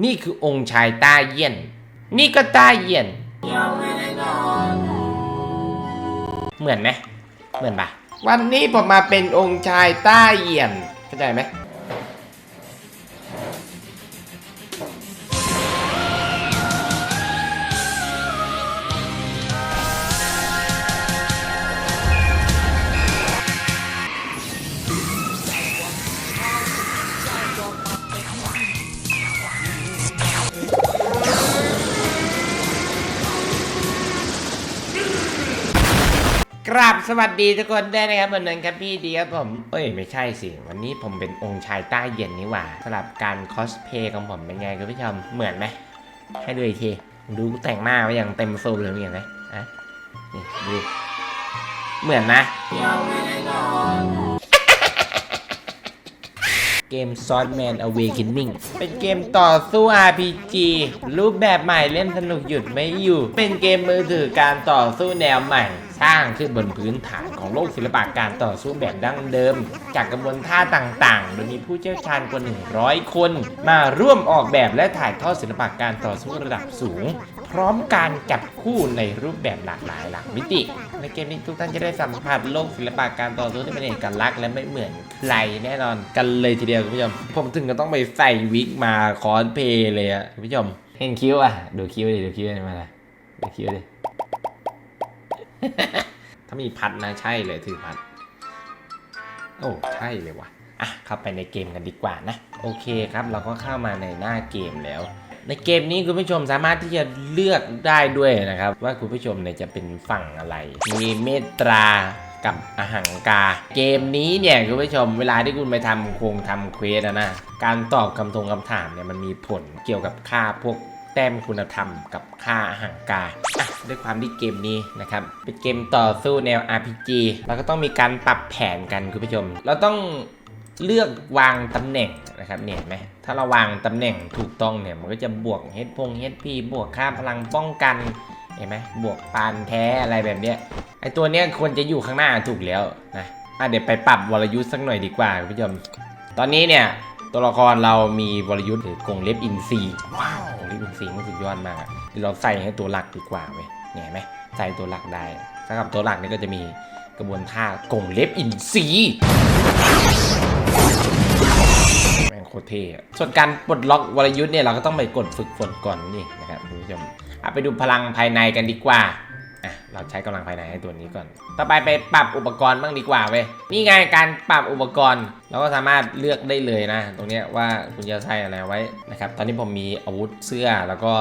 นี่คือองค์ชายต้าเยี่ยน นี่ก็ต้าเยี่ยน เหมือนไหม เหมือนปะวันนี้ผมมาเป็นองค์ชายต้าเยี่ยน เข้าใจไหม ครับสวัสดีทุกคนด้วยนะครับวันนั้นครับพี่ดีครับผม เอ้ยไม่ใช่สิ วันนี้ผมเป็นองค์ชายใต้เย็นนี่หว่าสำหรับการคอสเพลย์ของผมเป็นไงคุณผู้ชมเหมือนไหมให้ดูอีกทีดูแต่งหน้าไว้อย่างเต็มโซมเลยเห็นไหมอะนี่ดูเหมือนนะ เกม Swordman Awakening เป็นเกมต่อสู้ RPG รูปแบบใหม่เล่นสนุกหยุดไม่อยู่ เป็นเกมมือถือการต่อสู้แนวใหม่ สร้างขึ้นบนพื้นฐานของโลกศิลปะการต่อสู้แบบดั้งเดิม จากกระบวนท่าต่างๆ โดยมีผู้เชี่ยวชาญกว่า 100 คน มาร่วมออกแบบและถ่ายทอดศิลปะการต่อสู้ระดับสูง พร้อมการจับคู่ในรูปแบบหลากหลายหลากมิติ ในเกมนี้ทุกท่านจะได้สัมผัสโลกศิลปะการต่อสู้ที่เป็นเอกลักษณ์และไม่เหมือนใครแน่นอนกันเลยทีเดียวคุณผู้ชมผมถึงก็ต้องไปใส่วิกมาคอสเพลย์เลยอะคุณผู้ชมเห็นคิ้วอะดูคิ้วดิดูคิ้วดิมาละดูคิ้วดิถ้ามีพัดนะใช่เลยถือพัด โอ้ใช่เลยว่ะอะเข้าไปในเกมกันดีกว่านะ โอเคครับ เราก็เข้ามาในหน้าเกมแล้ว ในเกมนี้คุณผู้ชมสามารถที่จะเลือกได้ด้วยนะครับ ว่าคุณผู้ชมเนี่ยจะเป็นฝั่งอะไร มีเมตรากับอหังกา เกมนี้เนี่ยคุณผู้ชมเวลาที่คุณไปทำโครงทำเควสอะนะการตอบคำทงคำถามเนี่ยมันมีผลเกี่ยวกับค่าพวกแต้มคุณธรรมกับค่าอาหารกาด้วยความที่เกมนี้นะครับ เป็นเกมต่อสู้แนว RPG เราก็ต้องมีการปรับแผนกันคุณผู้ชม เราต้อง เลือกวางตำแหน่งนะครับเนี่ยไหมถ้าเราวางตำแหน่งถูกต้องเนี่ยมันก็จะบวกเฮดพงเฮดพีบวกค่าพลังป้องกันเห็นไหมบวกปานแท้อะไรแบบเนี้ยไอตัวเนี้ยควรจะอยู่ข้างหน้าถูกแล้วนะอะเดี๋ยวไปปรับวรยุทธ์สักหน่อยดีกว่าคุณผู้ชมตอนนี้เนี่ยตัวละครเรามีวรยุทธ์หรือกงเล็บอินทรีว้าวกงเล็บอินทรีมันสุดยอดมากอะเดี๋ยวเราใส่ให้ตัวหลักดีกว่าเว้ยเนี่ยเห็นไหมใส่ตัวหลักได้สำหรับตัวหลักนี่ก็จะมีกระบวนท่ากงเล็บอินทรี คตรเท่ส่วนการปลดล็อกวรยุทธ์เนี่ยเราก็ต้องไปกดฝึกฝนก่อนนี่นะครับคุณผู้ชมเอาไปดูพลังภายในกันดีกว่าอะเราใช้กำลังภายในให้ตัวนี้ก่อน ต่อไปไปปรับอุปกรณ์บ้างดีกว่าเว้ยนี่ไงการปรับอุปกรณ์เราก็สามารถเลือกได้เลยนะ ตรงนี้ว่าคุณจะใช้อะไรไว้นะครับ ตอนนี้ผมมีอาวุธเสื้อแล้วก็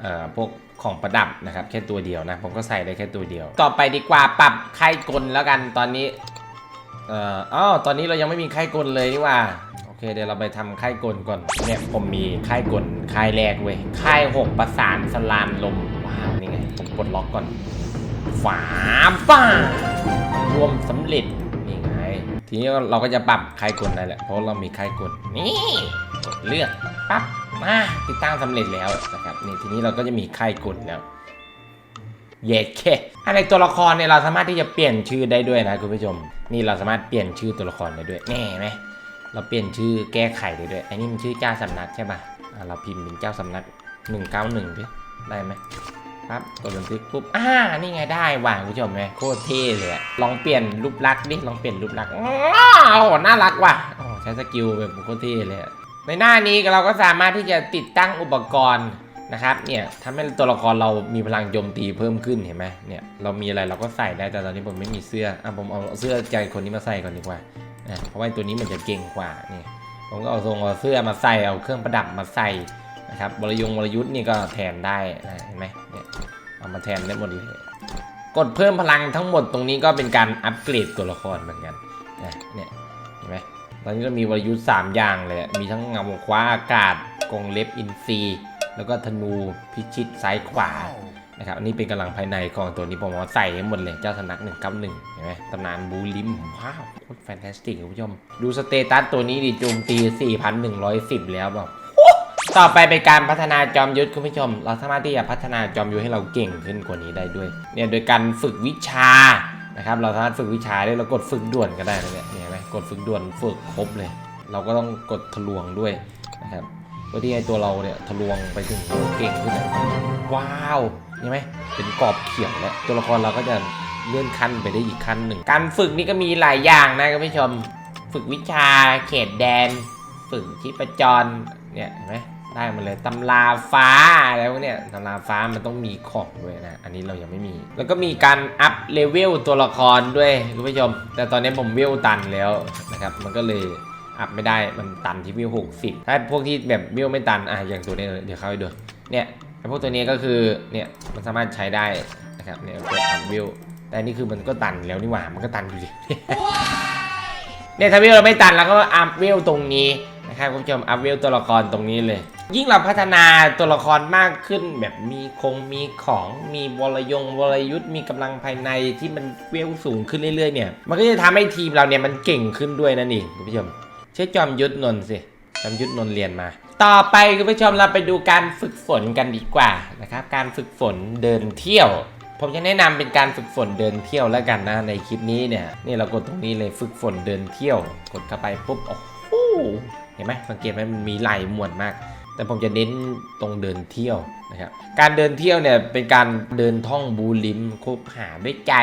เอ่อพวกของประดับนะครับแค่ตัวเดียวนะ ผมก็ใส่ได้แค่ตัวเดียว ต่อไปดีกว่าปรับไข้กลแล้วกันตอนนี้เอ่ออ้าวตอนนี้เรายังไม่มีไข้กลเลยนี่ว่า เคเดี๋ยวเราไปทำค่ายกลก่อนเนี่ยผมมีค่ายกลค่ายแรกเว้ยค่ายหกประสานสลานลมว้าวนี่ไงผมกดล็อกก่อนฝาป้ารวมสำเร็จนี่ไง ทีนี้เราก็จะปรับค่ายกลได้แหละเพราะเรามีค่ายกลนี่กดเลือกปั๊บมาติดตั้งสำเร็จแล้วนะครับนี่ทีนี้เราก็จะมีค่ายกลแล้วเย็ดเคอะไรตัวละครเนี่ยเราสามารถที่จะเปลี่ยนชื่อได้ด้วยนะคุณผู้ชม นี่เราสามารถเปลี่ยนชื่อตัวละครได้ด้วยแน่ไหม เราเปลี่ยนชื่อแก้ไขได้ด้วย อันนี้มันชื่อเจ้าสำนักใช่ปะอะเราพิมพ์เป็นเจ้าสำนัก 191ดิได้ไหมครับกดบันทึกปุ๊บ อ่า นี่ไงได้ว่ะคุณผู้ชมไหมโคตรเท่เลยอะลองเปลี่ยนรูปลักษณ์ดิ ลองเปลี่ยนรูปลักษณ์อ้าวน่ารักว่ะอ๋อใช้สกิลแบบโคตรเท่เลยอะในหน้านี้เราก็สามารถที่จะติดตั้งอุปกรณ์นะครับ เนี่ยทำให้ตัวละครเรามีพลังโจมตีเพิ่มขึ้นเห็นไหมเนี่ย เรามีอะไรเราก็ใส่ได้ แต่ตอนนี้ผมไม่มีเสื้อ อะผมเอาเสื้อใจคนนี้มาใส่ก่อนดีกว่า นะเพราะว่าตัวนี้มันจะเก่งกว่านี่ผมก็เอาทรงเอาเสื้อมาใส่เอาเครื่องประดับมาใส่นะครับวรยงวรยุทธ์นี่ก็แทนได้นะเห็นไหมเนี่ยเอามาแทนได้หมดเลยกดเพิ่มพลังทั้งหมดตรงนี้ก็เป็นการอัปเกรดตัวละครเหมือนกันนะเนี่ยเห็นไหมตอนนี้เรามีวรยุทธ์สามอย่างเลยมีทั้งเงาคว้าอากาศกรงเล็บอินทรีแล้วก็ธนูพิชิตซ้ายขวา นะครับอันนี้เป็นกำลังภายในของตัวนี้ผมเอาใส่หมดเลยเจ้าสำนัก191เห็นไหมตำนานบูลิมว้าวโคตรแฟนตาสติกคุณผู้ชม ดูสเตตัสตัวนี้ดิโจมตี 4,110 แล้วแบบต่อไปเป็นการพัฒนาจอมยุทธคุณผู้ชม เราสามารถที่จะพัฒนาจอมยุทธให้เราเก่งขึ้นกว่านี้ได้ด้วยเนี่ยโดยการฝึกวิชานะครับเราสามารถฝึกวิชาได้เรากดฝึกด่วนก็ได้เนี่ยเนี่ยเห็นไหมกดฝึกด่วนฝึกครบเลย เราก็ต้องกดทะลวงด้วยนะครับเพื่อที่ให้ตัวเราเนี่ยทะลวงไปถึงเก่งขึ้นว้าว เห็นไหมเป็นกรอบเขียวแล้วตัวละครเราก็จะเลื่อนขั้นไปได้อีกขั้นหนึ่ง การฝึกนี่ก็มีหลายอย่างนะคุณผู้ชม ฝึกวิชาเขตแดน ฝึกชีพจร เนี่ยเห็นไหมได้มาเลยตำราฟ้าอะไรพวเนี่ยตำราฟ้ามันต้องมีของด้วยนะ อันนี้เรายังไม่มี แล้วก็มีการอัพเลเวลตัวละครด้วยคุณผู้ชม แต่ตอนนี้ผมเวลตันแล้วนะครับ มันก็เลยอัพไม่ได้ มันตันที่วิวหกสิบถ้าพวกที่แบบวิวไม่ตัน อะอย่างตัวนี้เดี๋ยวเข้าไปดู เนี่ย ไอ้พวกตัวนี้ก็คือเนี่ยมันสามารถใช้ได้นะครับเนี่ยกดอัพวิวแต่นี่คือมันก็ตันแล้วนี่หว่ามันก็ตันอยู่ดิเนี่ยถ้าเวเราไม่ตันเราก็อัพเวตรงนี้นะครับคุณผู้ชมอัพเวตัวละครตรงนี้เลย ยิ่งเราพัฒนาตัวละครมากขึ้นแบบมีคงมีของมีวรยงวรยุทธ์มีกำลังภายในที่มันเวลสูงขึ้นเรื่อยๆเนี่ยมันก็จะทำให้ทีมเราเนี่ยมันเก่งขึ้นด้วยนั่นเองคุณผู้ชมเชื่อจอมยุทธนนท์สิจอมยุทธนนท์เรียนมา ต่อไปคุณผู้ชมเราไปดูการฝึกฝนกันดีกว่านะครับ การฝึกฝนเดินเที่ยว ผมจะแนะนำเป็นการฝึกฝนเดินเที่ยวแล้วกันนะในคลิปนี้เนี่ยนี่เรากดตรงนี้เลยฝึกฝนเดินเที่ยว กดเข้าไปปุ๊บโอ้โหเห็นไหมสังเกตไหมมันมีหลายหมวดมาก แต่ผมจะเน้นตรงเดินเที่ยวนะครับการเดินเที่ยวเนี่ยเป็นการเดินท่องบูลิมคบหาด้วยใจ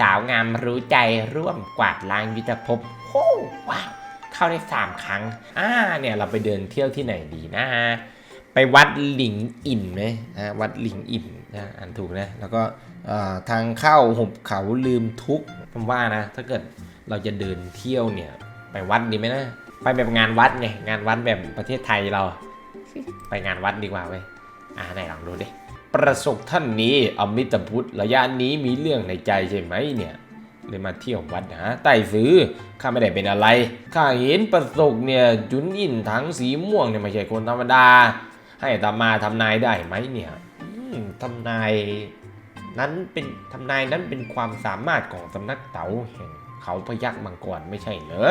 สาวงามรู้ใจร่วมกวาดล้างยุทธภพโอ้ว้าว เข้าได้สามครั้ง อ่า เนี่ยเราไปเดินเที่ยวที่ไหนดีนะ ไปวัดหลิงอินไหมนะวัดหลิงอินนะอ่านถูกนะ แล้วก็ทางเข้าหุบเขาลืมทุกผมว่านะ ถ้าเกิดเราจะเดินเที่ยวเนี่ย ไปวัดดีไหมนะ ไปแบบงานวัดไง งานวัดแบบประเทศไทยเรา ไปงานวัดดีกว่าเว้ย อ่าไหนลองดูดิ ประสบท่านนี้อมิตพุทธระยะนี้มีเรื่องในใจใช่ไหมเนี่ย เลยมาเที่ยววัดนะไต่ซื้อข้าไม่ได้เป็นอะไรข้าเห็นประสบเนี่ยจุนอินถังสีม่วงเนี่ยไม่ใช่คนธรรมดา ให้ตามาทำนายได้ไหมเนี่ยอืมทำนายนั้นเป็นทำนายนั้นเป็นความสามารถของสำนักเต๋าแห่งเขาพยักมังกรไม่ใช่เหรอ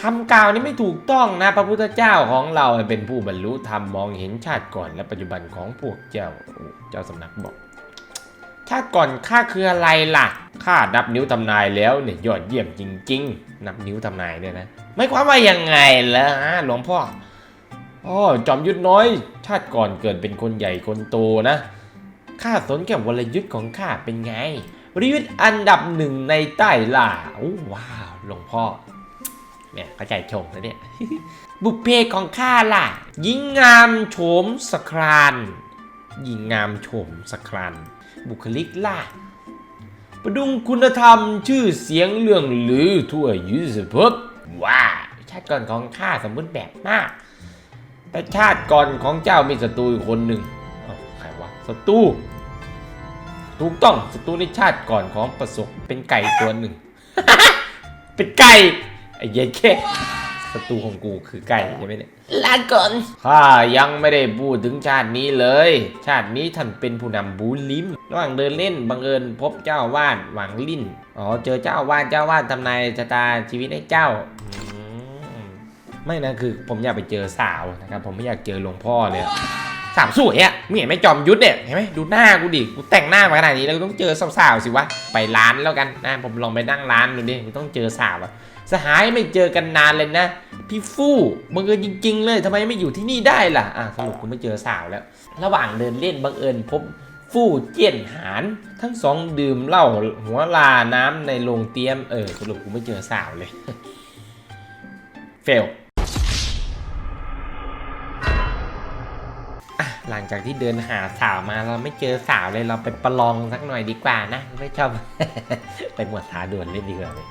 คำกล่าวนี้ไม่ถูกต้องนะพระพุทธเจ้าของเราเป็นผู้บรรลุธรรมมองเห็นชาติก่อนและปัจจุบันของพวกเจ้าเจ้าสำนักบอก ชาก่อนข้าคืออะไรล่ะข้านับนิ้วทำนายแล้วเนี่ยยอดเยี่ยมจริง ๆ นับนิ้วทำนายเนี่ยนะไม่ความว่ายังไงล่ะหลวงพ่ออ๋อจอมยุทธน้อย ชาติก่อนเกิดเป็นคนใหญ่คนโตนะข้าสนแค่วรยุทธ์ของข้าเป็นไงวรยุทธ์อันดับหนึ่งในใต้ล่าโอ้ว้าวหลวงพ่อเนี่ยเข้าใจชมนะเนี่ยบุพเพของข้าล่ะ ยิ่งงามโฉมสคราน ยิ่งงามโฉมสครานบุคลิกล่ะประดุงคุณธรรมชื่อเสียงเรื่องลือทั่วยุสภพว้าชาติก่อนของข้าสมบูรณ์แบบมาก แต่ชาติก่อนของเจ้ามีศัตรูคนหนึ่งใครวะศัตรูถูกต้องศัตรูในชาติก่อนของประสบเป็นไก่ตัวหนึ่ง เป็นไก่ไอ้เหี้ย็นแค่ ศัตรูของกูคือไก่ใช่ไหมเนี่ยลาก่อนข้ายังไม่ได้พูดถึงชาตินี้เลย ชาตินี้ท่านเป็นผู้นำบูลิม ระหว่างเดินเล่นบังเอิญพบเจ้าวาดหวังลิ่นอ๋อเจอเจ้าวาดเจ้าวาดทำนายชะตาชีวิตให้เจ้าอืมไม่นะคือผมอยากไปเจอสาวนะครับผมไม่อยากเจอหลวงพ่อเลยอะ สาวสวยอะไม่เห็นไหมจอมยุทธเนี่ยเห็นไหมดูหน้ากูดิกูแต่งหน้ามาขนาดนี้แล้วต้องเจอสาวๆสิวะไปร้านแล้วกันนะผมลองไปนั่งร้านดูดิต้องเจอสาวอะสหายไม่เจอกันนานเลยนะ พี่ฟู่บังเอิญจริง ๆ เลยทำไมไม่อยู่ที่นี่ได้ล่ะอะสรุปกูไม่เจอสาวแล้ว ระหว่างเดินเล่นบังเอิญพบฟู่เจี้ยนหานทั้งสองดื่มเหล้าหัวลาน้ำในโรงเตรียมเออสรุปกูไม่เจอสาวเลยเฟล หลังจากที่เดินหาสาวมาเราไม่เจอสาวเลยเราไปประลองสักหน่อยดีกว่านะไม่ชอบ ไปหมวดท้าด่วนเล่นดีกว่าเลย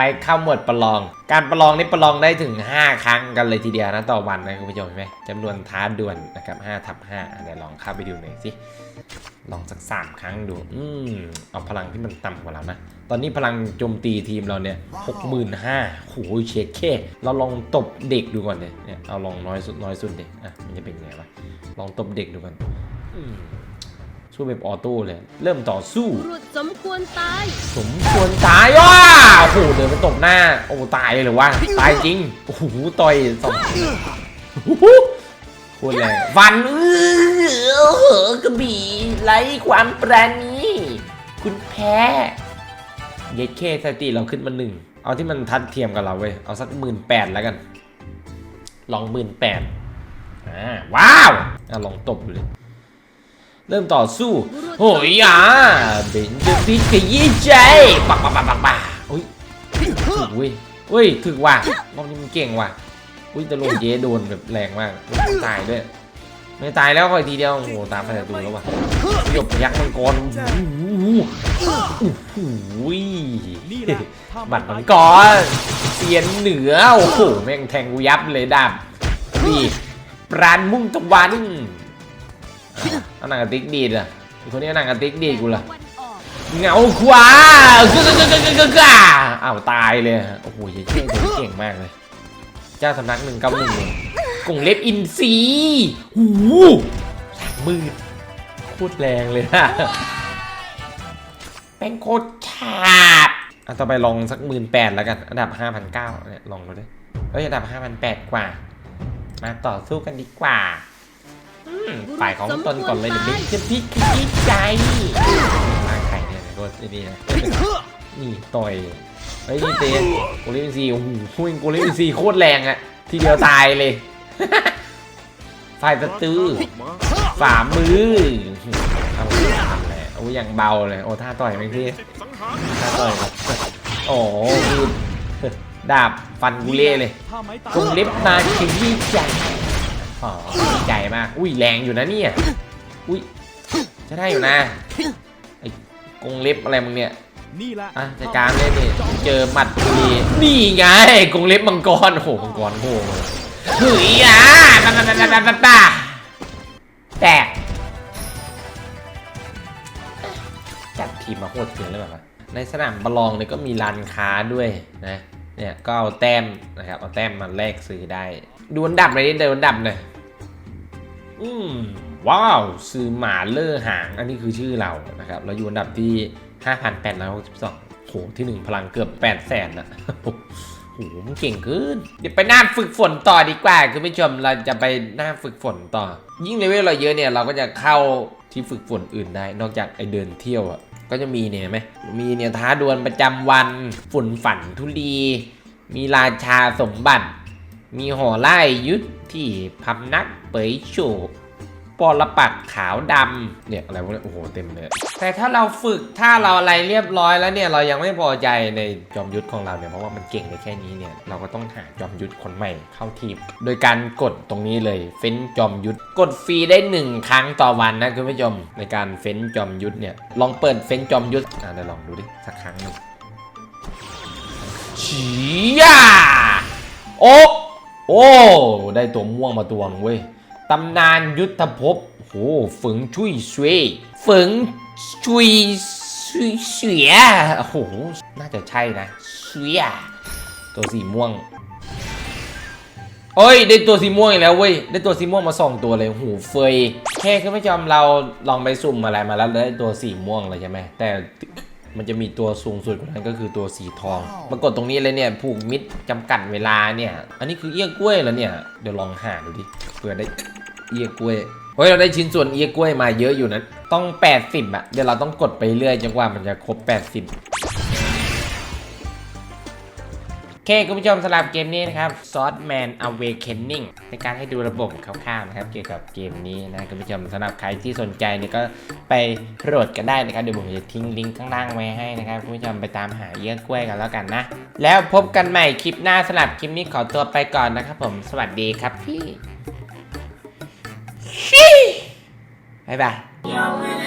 ไปเข้าหมวดประลอง การประลองนี่ประลองได้ถึง 5 ครั้งกันเลยทีเดียวนะต่อวันนะคุณผู้ชมเห็นไหมจำนวนท้าด่วนนะครับ5ทับ5เดี๋ยวลองเข้าไปดูหน่อยสิลองสัก3ครั้งดู อืมเอาพลังที่มันต่ำกว่าเรานะ ตอนนี้พลังโจมตีทีมเราเนี่ยหกหมื่นห้าโหเช็คแค่เราลองตบเด็กดูก่อนเนี่ยเนี่ย เอาลองน้อยสุดน้อยสุดเด็กอะ มันจะเป็นไงวะ ลองตบเด็กดูก่อน อืม สู้แบบออโต้เลย เริ่มต่อสู้บุรุษสมควรตาย สมควรตายว้าโอ้โหเดินไปตบหน้า โอ้ตายเลยเหรือวะตายจริงโอ้โหต่อยสองโอ้โหโคตรแรงฟันเออเหอะกระบี่ไร้ความปราณีคุณแพ้เย็ดเคสติเราขึ้นมาหนึ่งเอาที่มันทัดเทียมกับเราเว้ยเอาสักหมื่นแปดแล้วกัน ลองหมื่นแปดอ่าว้าวอะลองตบดูเลย เริ่มต่อสู้โอ้ยอะเบนจะพิกยี่ใจปักปักปักปักปักอุ้ยถึกเว้ยเฮ้ยถึกว่ะรอบนี้มันเก่งว่ะอุ้ยแต่ลงเยโดนแบบแรงมากไม่ตายด้วยไม่ตายแล้วคอยทีเดียวโอ้โหตามไปแต่ตูแล้วว่ะหยกยักษ์มังกรโอ้โหโอ้โหนี่แหละถ้าบัตรมังกรเสียนเหนือโอ้โหแม่งแทงกูยับเลยดาบนี่ปราณมุ่งตะวันอะ เอาหนังกระติกดีดอะไอ้คนนี้เอาหนังกระติกดีดกูล่ะเงาขวากึกกึกกึกกึกกึกกึกกะอ้าวตายเลยโอ้โหเจ๊เจ๊เก่งมากเลย เจ้าสำนักหนึ่งก้าหนึ่งกงเล็บอินซีหูมหมื่นโคตรแรงเลยนะแป้งโคตรขาดอะต่อไปลองสักหมื่นแปดแล้วกัน อันดับห้าพันเก้าเนี่ยลองดูดิเอ้ยอันดับห้าพันแปดกว่า มาต่อสู้กันดีกว่า ฝ่ายของตนก่อนเลยเดี๋ยวไม่จะพิกขี้ใจร่างไข่เนี่ยนะโคตรนี่นะนี่ต่อยเฮ้ยนี่เตะโกลิมซีโอ้โหพุ่งโกลิมซีโคตรแรงอะทีเดียวตายเลยฝ่ายสตือฝ่ามือทำอะไรทำอะไรโอ้ยอย่างเบาเลยโอ้ท่าต่อยแม่งที่ท่าต่อยครับโอ้มีดดาบฟันกุเล่เลยถ้าไม้ตายกงเล็บมาขยี้ใจ อ๋อดีใจมาก อุ้ยแรงอยู่นะเนี่ย อุ้ยจะได้อยู่นะ ไอ้กงเล็บอะไรมึงเนี่ยนี่แหละอะจัดการเลยนี่เจอหมัดทีนี่ไงกงเล็บมังกรโอ้โหมังกรโง่เลยเฮ้ยอะตาตาตาตาตาตาแตกจัดทีมมาโคตรเกินเลยแบบว่าในสนามประลองเนี่ยก็มีร้านค้าด้วยนะ เนี่ยก็เอาแต้มนะครับเอาแต้มมาแลกซื้อได้ ดูอันดับเลยดิดูอันดับหน่อยอืมว้าวซื้อหมาเลอหาง อันนี้คือชื่อเรานะครับเราอยู่อันดับที่ 5,862โหที่หนึ่งพลังเกือบ8แสนนะโอ้โหมันเก่งขึ้น เดี๋ยวไปหน้าฝึกฝนต่อดีกว่าคุณผู้ชมเราจะไปหน้าฝึกฝนต่อ ยิ่งเลเวลเราเยอะเนี่ยเราก็จะเข้าที่ฝึกฝนอื่นได้ นอกจากไอเดินเที่ยวอะก็จะมีเนี่ยไหมมีเนี่ยท้าดวลประจำวันฝุ่นฝันทุลี มีราชาสมบัติ มีหอไล่ยุทธที่พำนักเปยโฉปอรปักขาวดำเนี่ยอะไรพวกนี้โอ้โหเต็มเลย แต่ถ้าเราฝึกถ้าเราอะไรเรียบร้อยแล้วเนี่ยเรายังไม่พอใจในจอมยุทธของเราเนี่ยเพราะว่ามันเก่งได้แค่นี้เนี่ยเราก็ต้องหาจอมยุทธคนใหม่เข้าทีมโดยการกดตรงนี้เลย เฟ้นจอมยุทธกดฟรีได้หนึ่งครั้งต่อวันนะคุณผู้ชมในการเฟ้นจอมยุทธเนี่ยลองเปิดเฟ้นจอมยุทธอะเดี๋ยวลองดูดิสักครั้งหนึ่งฉียาโอ้ โอ้ ได้ตัวม่วงมาตัวหนึงเว้ยตำนานยุทธภพโหฝึงชุยเสวยฝึงชุยชุยเสียโอ้โห น่าจะใช่นะเสียตัวสีม่วงเอ้ย ได้ตัวสีม่วงอีกแล้วเว้ย ได้ตัวสีม่วงมาสองตัวเลยหูเฟยแค่คือไม่จำเราลองไปสุ่มอะไรมาแล้วได้ตัวสีม่วงเลยใช่ไหมแต่ มันจะมีตัวสูงสุดกว่านั้นก็คือตัวสีทองมากดตรงนี้เลยเนี่ยผูกมิดจำกัดเวลาเนี่ย อันนี้คือเอี้ยกล้วยแล้วเนี่ย เดี๋ยวลองหาดูดิ เผื่อได้เอี้ยกล้วย เฮ้ยเราได้ชิ้นส่วนเอี้ยกล้วยมาเยอะอยู่นะ ต้อง 80อะเดี๋ยวเราต้องกดไปเรื่อยจนกว่ามันจะครบ 80 เคคุณผู้ชมสำหรับเกมนี้นะครับ Swordman Awakening ในการให้ดูระบบคร่าวๆนะครับ เกี่ยวกับเกมนี้นะคุณผู้ชมสำหรับใครที่สนใจเนี่ยก็ไปโหลดกันได้นะครับเดี๋ยวผมจะทิ้งลิงก์ข้างล่างไว้ให้นะครับคุณผู้ชมไปตามหาเยื่อกล้วยกันแล้วกันนะ แล้วพบกันใหม่คลิปหน้าสำหรับคลิปนี้ขอตัวไปก่อนนะครับ ผมสวัสดีครับพี่บ๊ายบายยังไม่